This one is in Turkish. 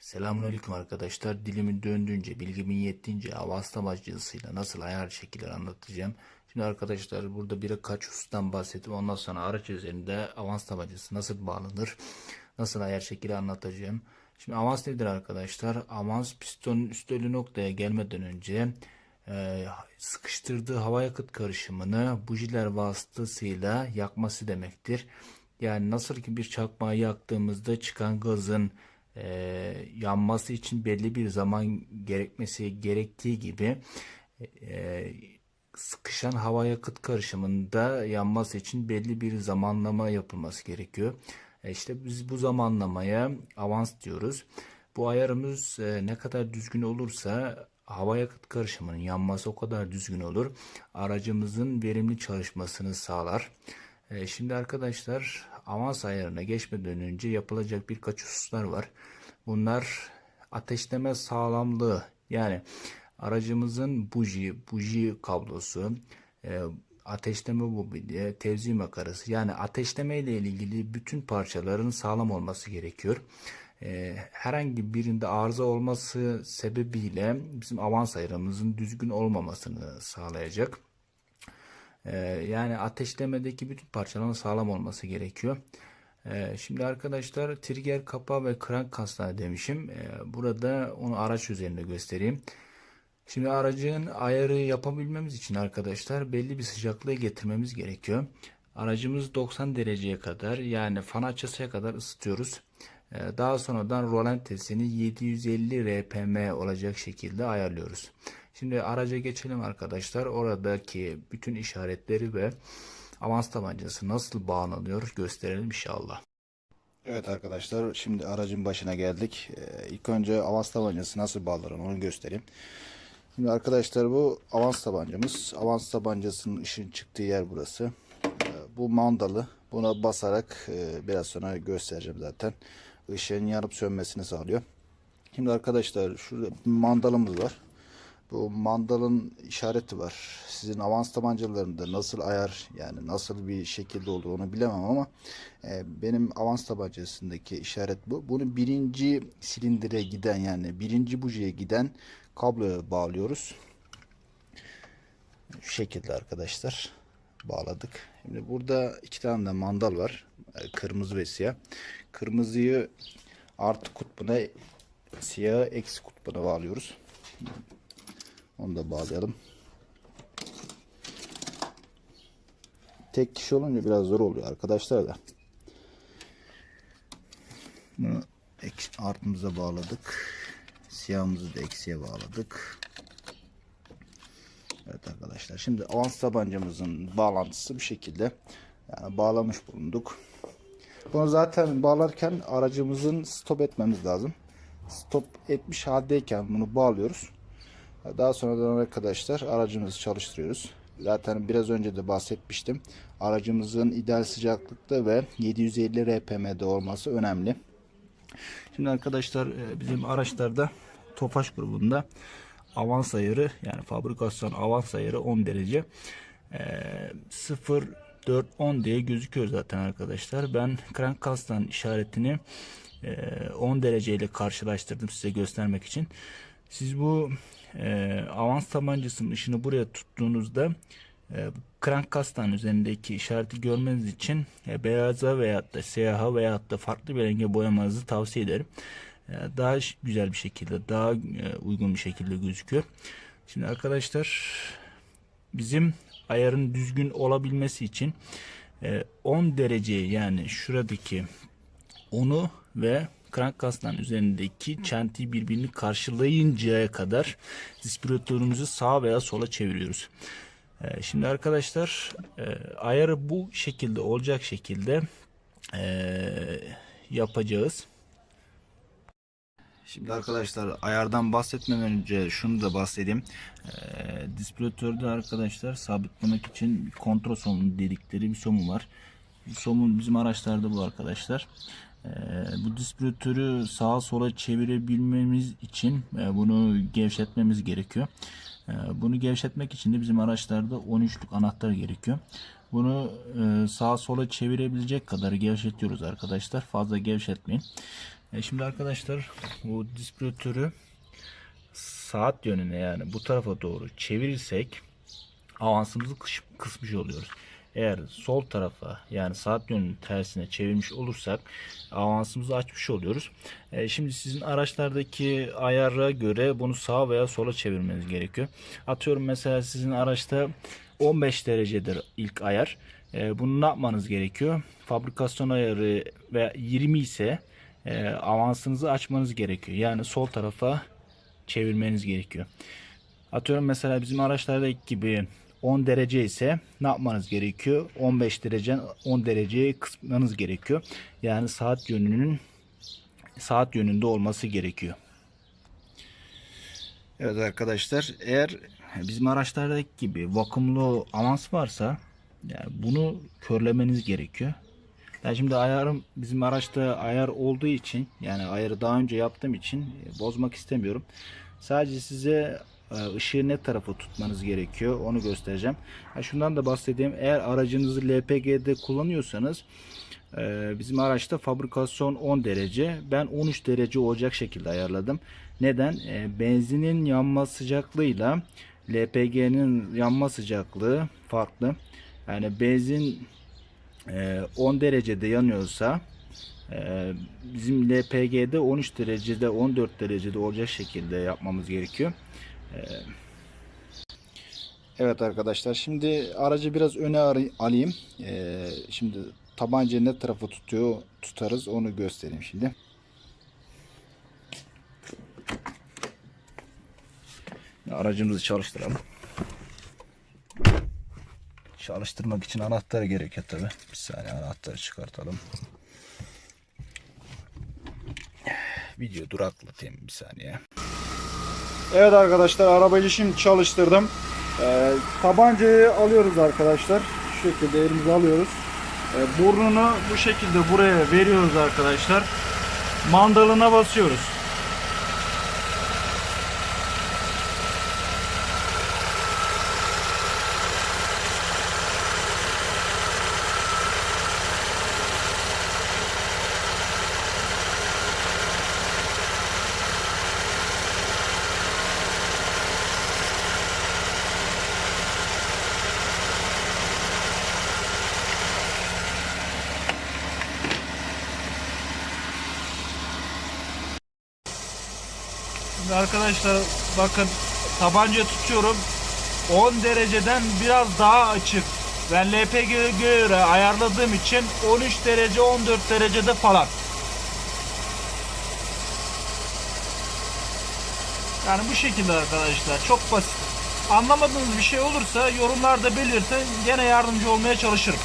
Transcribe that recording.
Selamünaleyküm arkadaşlar. Dilimin döndüğünce, bilgimin yettiğince avans tabancasıyla nasıl ayar şekiller anlatacağım. Şimdi arkadaşlar burada birkaç husustan bahsettim. Ondan sonra araç üzerinde avans tabancası nasıl bağlanır, nasıl ayar şekli anlatacağım. Şimdi avans nedir arkadaşlar? Avans pistonun üst ölü noktaya gelmeden önce e, sıkıştırdığı hava yakıt karışımını bujiler vasıtasıyla yakması demektir. Yani nasıl ki bir çakmağı yaktığımızda çıkan gazın e, yanması için belli bir zaman gerekmesi gerektiği gibi e, sıkışan hava yakıt karışımında yanması için belli bir zamanlama yapılması gerekiyor. E işte biz bu zamanlamaya avans diyoruz. Bu ayarımız e, ne kadar düzgün olursa hava yakıt karışımının yanması o kadar düzgün olur. Aracımızın verimli çalışmasını sağlar. E, şimdi arkadaşlar avans ayarına geçmeden önce yapılacak birkaç hususlar var. Bunlar ateşleme sağlamlığı yani aracımızın buji, buji kablosu, e, ateşleme bobini, tevzi makarası yani ateşleme ile ilgili bütün parçaların sağlam olması gerekiyor. E, herhangi birinde arıza olması sebebiyle bizim avans ayarımızın düzgün olmamasını sağlayacak. Ee, yani ateşlemedeki bütün parçaların sağlam olması gerekiyor. Ee, şimdi arkadaşlar trigger kapağı ve krank kasnağı demişim. Ee, burada onu araç üzerinde göstereyim. Şimdi aracın ayarı yapabilmemiz için arkadaşlar belli bir sıcaklığı getirmemiz gerekiyor. Aracımız 90 dereceye kadar yani fan açısıya kadar ısıtıyoruz. Daha sonradan rolantesini 750 RPM olacak şekilde ayarlıyoruz. Şimdi araca geçelim arkadaşlar. Oradaki bütün işaretleri ve avans tabancası nasıl bağlanıyor gösterelim inşallah. Evet arkadaşlar şimdi aracın başına geldik. Ee, ilk önce avans tabancası nasıl bağlanır onu göstereyim. Şimdi arkadaşlar bu avans tabancamız. Avans tabancasının ışın çıktığı yer burası. Ee, bu mandalı. Buna basarak e, biraz sonra göstereceğim zaten. Işığın yanıp sönmesini sağlıyor. Şimdi arkadaşlar şurada mandalımız var. Bu mandalın işareti var. Sizin avans tabancalarında nasıl ayar yani nasıl bir şekilde olduğunu onu bilemem ama e, benim avans tabancasındaki işaret bu. Bunu birinci silindire giden yani birinci bujiye giden kabloya bağlıyoruz. Şu şekilde arkadaşlar bağladık. Şimdi burada iki tane de mandal var. E, Kırmızı ve siyah. Kırmızıyı artı kutbuna siyahı eksi kutbuna bağlıyoruz. Onu da bağlayalım. Tek kişi olunca biraz zor oluyor arkadaşlar da. Bunu artımıza bağladık. Siyahımızı da eksiye bağladık. Evet arkadaşlar. Şimdi avans tabancamızın bağlantısı bu şekilde. Yani bağlamış bulunduk. Bunu zaten bağlarken aracımızın stop etmemiz lazım. Stop etmiş haldeyken bunu bağlıyoruz. Daha sonradan arkadaşlar aracımızı çalıştırıyoruz. Zaten biraz önce de bahsetmiştim. Aracımızın ideal sıcaklıkta ve 750 RPM'de olması önemli. Şimdi arkadaşlar e, bizim araçlarda Tofaş grubunda avans ayarı yani fabrikasyon avans ayarı 10 derece. E, 0 4 10 diye gözüküyor zaten arkadaşlar. Ben crank kastan işaretini e, 10 dereceyle karşılaştırdım size göstermek için. Siz bu e, avans tabancasının ışını buraya tuttuğunuzda e, crank kastan üzerindeki işareti görmeniz için e, beyaza veyahut da siyaha veyahut da farklı bir renge boyamanızı tavsiye ederim. E, daha güzel bir şekilde, daha e, uygun bir şekilde gözüküyor. Şimdi arkadaşlar bizim ayarın düzgün olabilmesi için e, 10 derece yani şuradaki onu ve krank kastan üzerindeki çentiyi birbirini karşılayıncaya kadar dispiratörümüzü sağa veya sola çeviriyoruz. Ee, şimdi arkadaşlar e, ayarı bu şekilde olacak şekilde e, yapacağız. Şimdi arkadaşlar ayardan bahsetmeden önce şunu da bahsedeyim. Ee, dispiratörde arkadaşlar sabitlemek için kontrol somunu dedikleri bir somun var. Somun bizim araçlarda bu arkadaşlar. Ee, bu dispiratörü sağa sola çevirebilmemiz için e, bunu gevşetmemiz gerekiyor. Ee, bunu gevşetmek için de bizim araçlarda 13'lük anahtar gerekiyor. Bunu e, sağa sola çevirebilecek kadar gevşetiyoruz arkadaşlar. Fazla gevşetmeyin. E şimdi arkadaşlar bu distribütörü saat yönüne yani bu tarafa doğru çevirirsek avansımızı kısmış oluyoruz. Eğer sol tarafa yani saat yönünün tersine çevirmiş olursak avansımızı açmış oluyoruz. E, şimdi sizin araçlardaki ayara göre bunu sağa veya sola çevirmeniz gerekiyor. Atıyorum mesela sizin araçta 15 derecedir ilk ayar. E, bunu ne yapmanız gerekiyor? Fabrikasyon ayarı veya 20 ise e, avansınızı açmanız gerekiyor. Yani sol tarafa çevirmeniz gerekiyor. Atıyorum mesela bizim araçlardaki gibi 10 derece ise ne yapmanız gerekiyor? 15 dereceden 10 dereceye kısmanız gerekiyor. Yani saat yönünün saat yönünde olması gerekiyor. Evet arkadaşlar eğer bizim araçlardaki gibi vakumlu avans varsa yani bunu körlemeniz gerekiyor. Ben şimdi ayarım bizim araçta ayar olduğu için yani ayarı daha önce yaptığım için e, bozmak istemiyorum. Sadece size e, ışığı ne tarafa tutmanız gerekiyor onu göstereceğim. Ha, şundan da bahsedeyim. Eğer aracınızı LPG'de kullanıyorsanız e, bizim araçta fabrikasyon 10 derece. Ben 13 derece olacak şekilde ayarladım. Neden? Benzinin yanma sıcaklığıyla LPG'nin yanma sıcaklığı farklı. Yani benzin 10 derecede yanıyorsa e, bizim LPG'de 13 derecede 14 derecede olacak şekilde yapmamız gerekiyor. Evet arkadaşlar şimdi aracı biraz öne alayım. Ee, şimdi tabancayı ne tarafa tutuyor tutarız onu göstereyim şimdi. Aracımızı çalıştıralım. Çalıştırmak için anahtar gerekiyor tabi. Bir saniye anahtarı çıkartalım. Video duraklatayım bir saniye. Evet arkadaşlar arabayı şimdi çalıştırdım. Ee, tabancayı alıyoruz arkadaşlar. Şu şekilde elimize alıyoruz. E, burnunu bu şekilde buraya veriyoruz arkadaşlar. Mandalına basıyoruz. Şimdi arkadaşlar bakın tabanca tutuyorum. 10 dereceden biraz daha açık. Ben LPG'ye göre ayarladığım için 13 derece 14 derecede falan. Yani bu şekilde arkadaşlar çok basit. Anlamadığınız bir şey olursa yorumlarda belirtin. Gene yardımcı olmaya çalışırım.